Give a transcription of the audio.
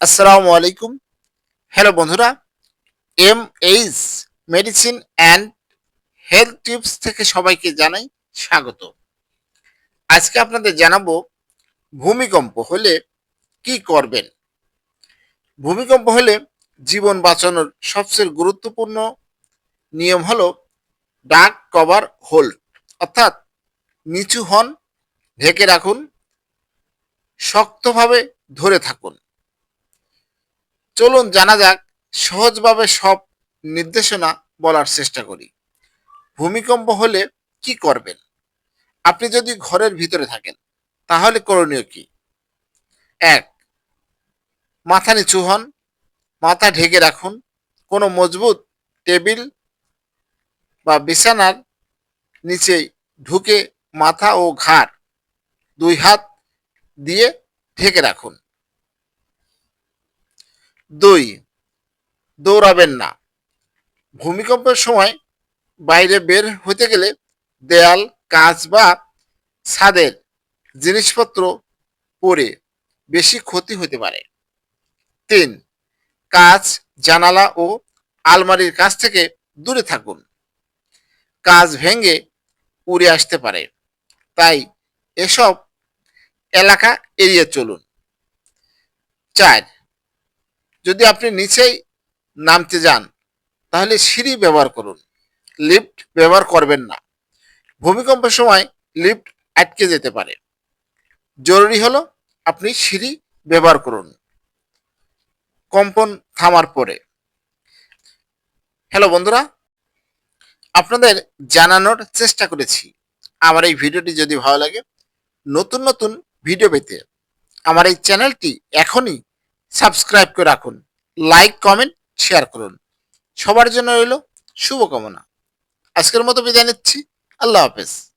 আসসালামু আলাইকুম। হ্যালো বন্ধুরা M H medicine and health tips থেকে সবাইকে জানাই স্বাগত। আজকে আপনাদের জানাব ভূমিকম্প হলে কি করবেন? ভূমিকম্প হলে জীবন বাঁচানোর সবচেয়ে গুরুত্বপূর্ণ নিয়ম হলো ডাক কভার হোল্ড, অর্থাৎ নিচু হন ঢেকে রাখুন, শক্তভাবে ধরে থাকুন। চলুন জানা যাক, সহজভাবে সব নির্দেশনা বলার চেষ্টা করি। ভূমিকম্প হলে কি করবেন? আপনি যদি ঘরের ভিতরে থাকেন, তাহলে করণীয় কি? এক, মাথা নিচু হন, মাথা ঢেকে রাখুন। কোনো মজবুত টেবিল বা বিছানার নিচে ঢুকে মাথা ও ঘাড় দুই হাত দিয়ে ঢেকে রাখুন। দুই, দৌড়াবেন না। ভূমিকম্পের সময় বাইরে বের হতে গেলে দেয়াল, কাঁচ বা ছাদের জিনিসপত্র পরে বেশি ক্ষতি হতে পারে। তিন, কাঁচ, জানালা ও আলমারির কাছ থেকে দূরে থাকুন। কাজ ভেঙে উড়ে আসতে পারে। তাই এসব এলাকা এড়িয়ে চলুন। চার যদি আপনি নিচেই নামতে যান, তাহলে সিঁড়ি ব্যবহার করুন। লিফট ব্যবহার করবেন না। ভূমিকম্পের সময় লিফট আটকে যেতে পারে। জরুরি হলো আপনি সিঁড়ি ব্যবহার করুন। কম্পন থামার পরে। হ্যালো বন্ধুরা, আপনাদের জানানোর চেষ্টা করেছি। আমার এই ভিডিওটি যদি ভালো লাগে, নতুন নতুন ভিডিও পেতে আমার এই চ্যানেলটি এখনই সাবস্ক্রাইব করে রাখুন লাইক কমেন্ট শেয়ার করুন। সবার জন্য রইল শুভকামনা। আজকের মতো বিদায় নিচ্ছি। আল্লাহ হাফেজ।